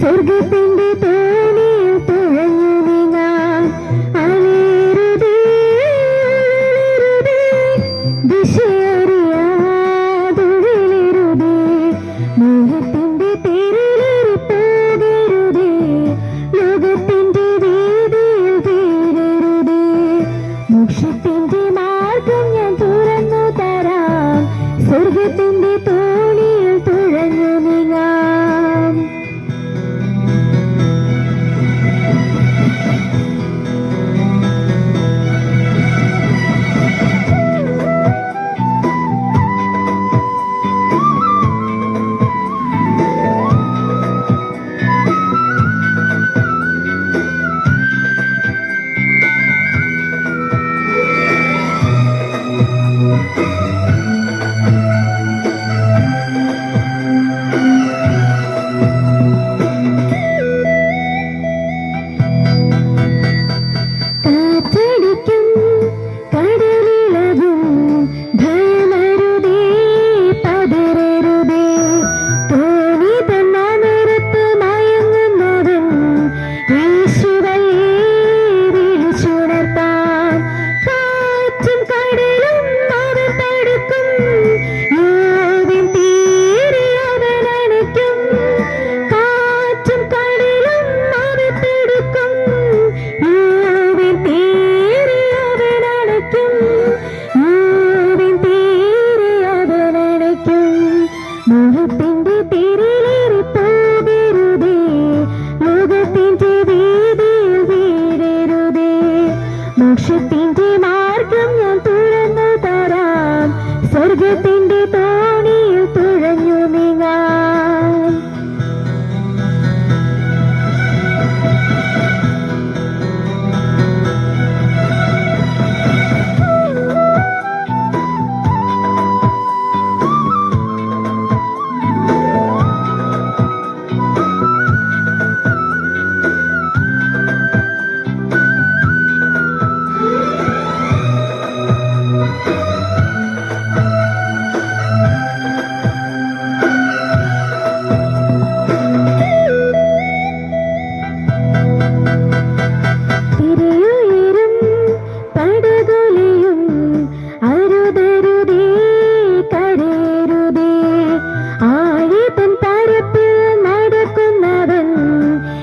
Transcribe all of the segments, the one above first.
சொர்க்கத்தில் സ്വർഗത്തിന്റെ തോണിയിൽ തുഴഞ്ഞു നീങ്ങാൻ.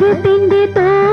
రాగి పిండితో